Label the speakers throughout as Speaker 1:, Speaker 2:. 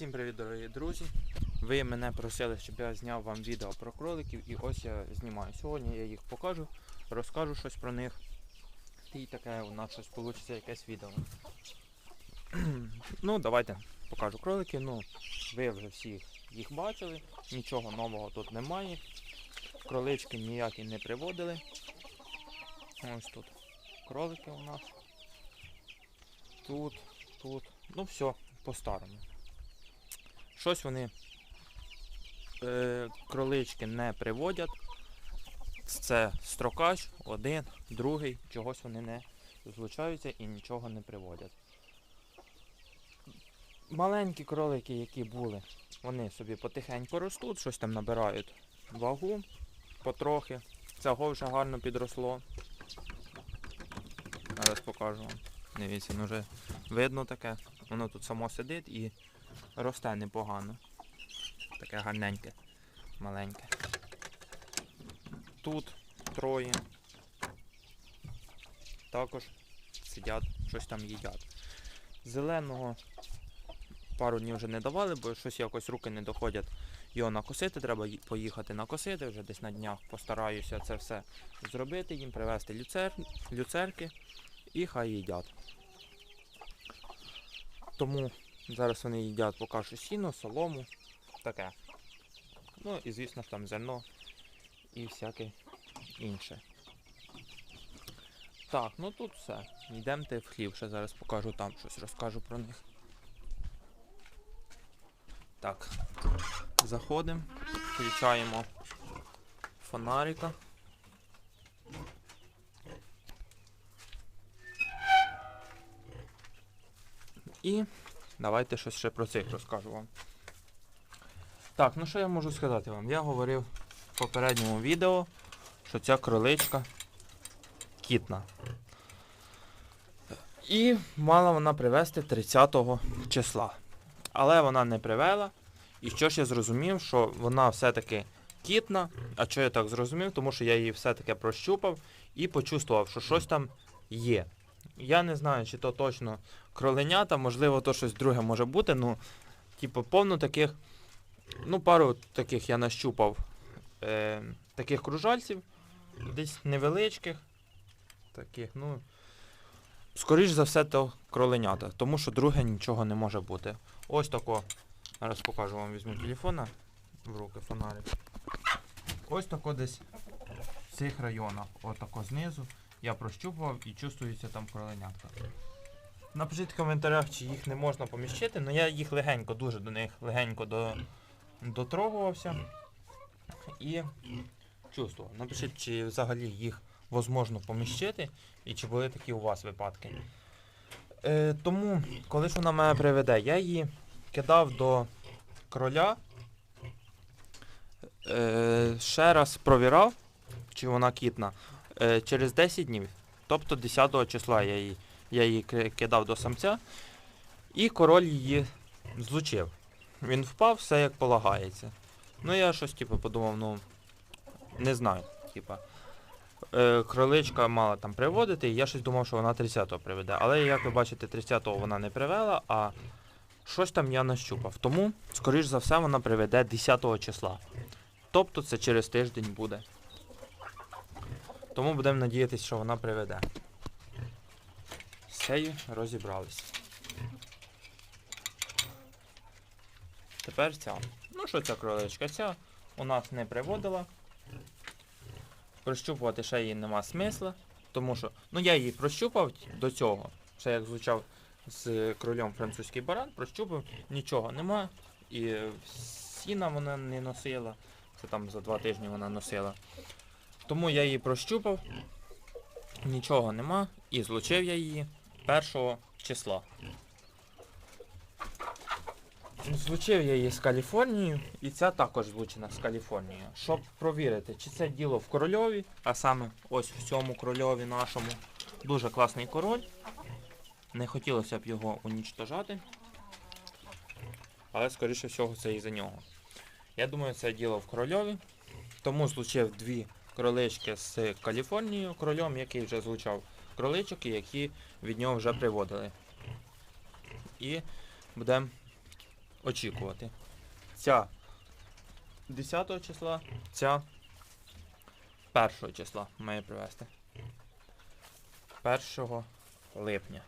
Speaker 1: Всім привіт, дорогі друзі! Ви мене просили, щоб я зняв вам відео про кроликів, і ось я знімаю. Сьогодні я їх покажу, розкажу щось про них. І таке у нас щось вийде якесь відео. ну, давайте покажу кролики. Ну, ви вже всі їх бачили, нічого нового тут немає. Кролички ніякі не приводили. Ось тут кролики у нас. Тут, тут. Ну все, по-старому. Щось вони е, кролички не приводять. Це строкач, один, другий, чогось вони не злучаються і нічого не приводять. Маленькі кролики, які були, вони собі потихеньку ростуть, щось там набирають вагу потрохи. Цього вже гарно підросло. Зараз покажу вам. Дивіться, ну вже видно таке. Воно тут само сидить і росте непогано. Таке гарненьке, маленьке. Тут троє. Також сидять, щось там їдять. Зеленого пару днів вже не давали, бо щось якось руки не доходять його накосити. Треба поїхати накосити, вже десь на днях постараюся це все зробити, їм привезти люцер... люцерки і хай їдять. Тому зараз вони їдять поки що сіно, солому, таке. Ну і звісно ж там зерно і всяке інше. Так, ну тут все. Йдемте в хлів, ще зараз покажу там щось, розкажу про них. Так, заходимо, включаємо фонарика. І давайте щось ще про цих розкажу вам. Так, ну що я можу сказати вам? Я говорив в попередньому відео, що ця кроличка кітна. І мала вона привезти 30 числа. Але вона не привела. І що ж я зрозумів, що вона все-таки кітна. А що я так зрозумів? Тому що я її все-таки прощупав і почувствував, що щось там є. Я не знаю, чи то точно кроленята, можливо, то щось друге може бути. Ну, типу, повно таких. Ну, пару таких я нащупав е, таких кружальців, десь невеличких. Таких, ну. Скоріш за все, то кроленята, тому що друге нічого не може бути. Ось тако. Зараз покажу вам, візьму телефона в руки фонарик. Ось тако десь в цих районах, отако знизу, я прощупував і чувствується там кроленятка. Напишіть в коментарях, чи їх не можна поміщити, але я їх легенько, дуже до них легенько до, дотрогувався і чувствував. Напишіть, чи взагалі їх можливо поміщити і чи були такі у вас випадки. Е, тому, коли ж вона мене приведе, я її кидав до кроля. Е, ще раз провірав, чи вона кітна. Е, через 10 днів. Тобто 10 числа я її, я її кидав до самця, і король її злучив. Він впав, все як полагається. Ну я щось типу подумав, ну не знаю, типа. Е, кроличка мала там приводити, і я щось думав, що вона 30-го приведе. Але як ви бачите, 30-го вона не привела, а щось там я нащупав. Тому, скоріш за все, вона приведе 10 числа. Тобто це через тиждень буде. Тому будемо надіятися, що вона приведе. З цією розібрались. Тепер ця. Ну що ця кроличка? Ця у нас не приводила. Прощупувати ще її нема смисла. Тому що, ну я її прощупав до цього. Ще як звучав з кролем французький баран, прощупав, нічого нема. І сіна вона не носила. Це там за два тижні вона носила. Тому я її прощупав, нічого нема, і злучив я її 1 числа. Злучив я її з Каліфорнією, і ця також злучена з Каліфорнією. Щоб провірити, чи це діло в корольові, а саме ось в цьому корольові нашому. Дуже класний король. Не хотілося б його унічтожати. Але, скоріше всього, це і за нього. Я думаю, це діло в корольові. Тому злучив дві кролички з Каліфорнією, корольом, який вже злучав кроличок, які від нього вже приводили. І будемо очікувати. Ця 10 числа, ця 1 числа має привезти. 1 липня.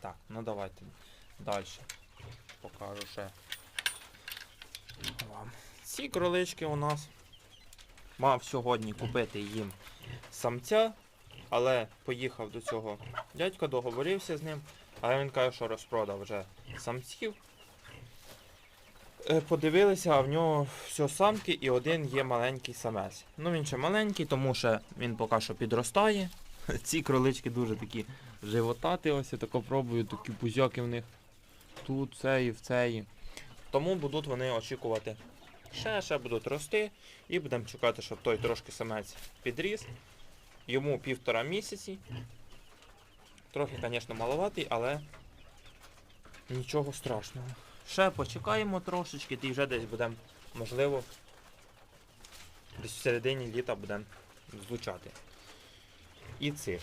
Speaker 1: Так, ну давайте далі покажу ще вам. Ці кролички у нас мав сьогодні купити їм самця, але поїхав до цього дядька, договорився з ним, але він каже, що розпродав вже самців. Е, Подивилися, а в нього все самки і один є маленький самець. Ну він ще маленький, тому що він поки що підростає. Ці кролички дуже такі животати, ось я тако пробую, такі пузяки в них. Тут, цеї, в цеї. Тому будуть вони очікувати. Ще, ще будуть рости. І будемо чекати, щоб той трошки самець підріс. Йому півтора місяці. Трохи, звісно, маловатий, але нічого страшного. Ще почекаємо трошечки, і вже десь будемо, можливо, десь в середині літа будемо злучати. І цих.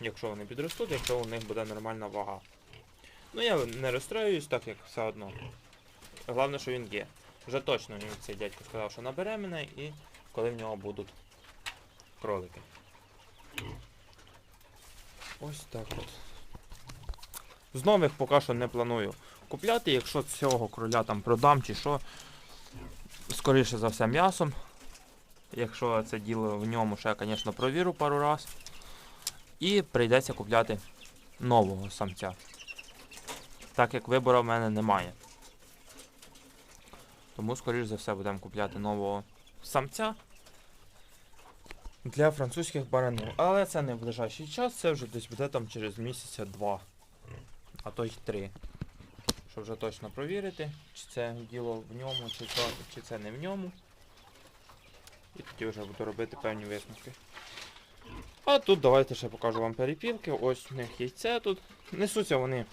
Speaker 1: Якщо вони підростуть, якщо у них буде нормальна вага. Ну я не розстроююсь, так як все одно. Головне, що він є. Вже точно він цей дядько сказав, що набере мене і коли в нього будуть кролики. Ось так от. З нових поки що не планую купляти, якщо цього кроля там продам чи що. Скоріше за все м'ясом. Якщо це діло в ньому ще, я, звісно, провіру пару раз. І прийдеться купляти нового самця. Так як вибору в мене немає. Тому, скоріш за все, будемо купляти нового самця для французьких баранів. Але це не в ближайший час, це вже десь буде там через місяця два, а то й три. Щоб вже точно провірити, чи це діло в ньому, чи, то, чи це не в ньому. І тоді вже буду робити певні висновки. А тут давайте ще покажу вам перепілки. Ось у них яйце тут. Несуться вони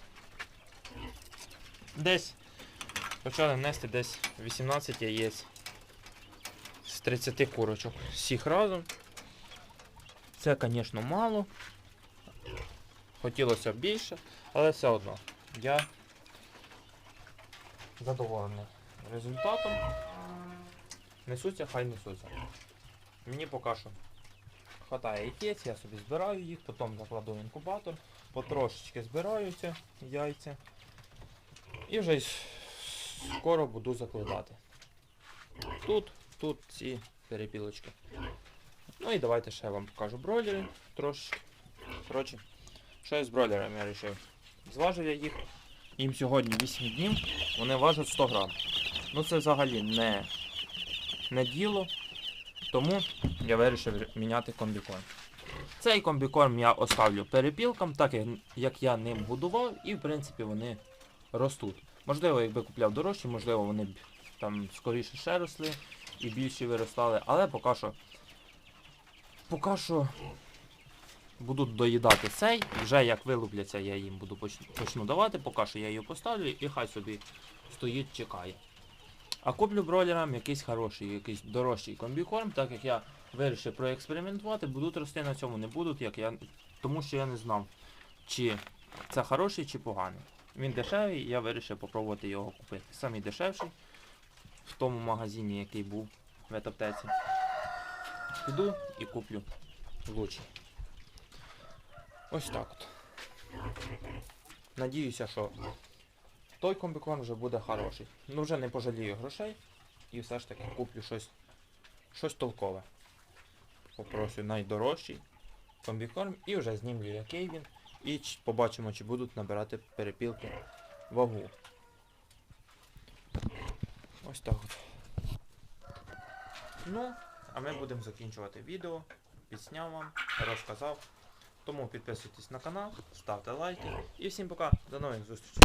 Speaker 1: десь. Почали нести десь 18 яєць з 30 курочок. Всіх разом. Це, звісно, мало. Хотілося б більше, але все одно. Я задоволений результатом. Несуться, хай несуться. Мені поки що хватає яєць, я собі збираю їх, потім закладу в інкубатор, потрошечки збираю ці яйця. І вже скоро буду закладати. Тут, тут ці перепілочки. Ну і давайте ще вам покажу бройлери трошечки. Коротше, що я з бройлерами я. Зважив я їх. Їм сьогодні 8 днів, вони важать 100 грам. Ну це взагалі не, не діло. Тому я вирішив міняти комбікорм. Цей комбікорм я оставлю перепілкам, так як, я ним будував, і в принципі вони ростуть. Можливо, якби купляв дорожче, можливо, вони б там скоріше ще росли і більше виростали, але поки що. Поки що будуть доїдати цей, вже як вилупляться, я їм буду поч- почну давати, поки що я її поставлю і хай собі стоїть, чекає. А куплю бройлерам якийсь хороший, якийсь дорожчий комбікорм, так як я вирішив проекспериментувати, будуть рости на цьому, не будуть, як я. Тому що я не знав, чи це хороший, чи поганий. Він дешевий, я вирішив попробувати його купити. Самий дешевший в тому магазині, який був в етаптеці. Піду і куплю лучший. Ось так от. Надіюся, що той комбікорм вже буде хороший. Ну вже не пожалію грошей і все ж таки куплю щось, щось толкове. Попрошу найдорожчий комбікорм і вже знімлю який він. І побачимо, чи будуть набирати перепілки вагу. Ось так от. Ну, а ми будемо закінчувати відео. Підсняв вам, розказав. Тому підписуйтесь на канал, ставте лайки. І всім пока, до нових зустрічей.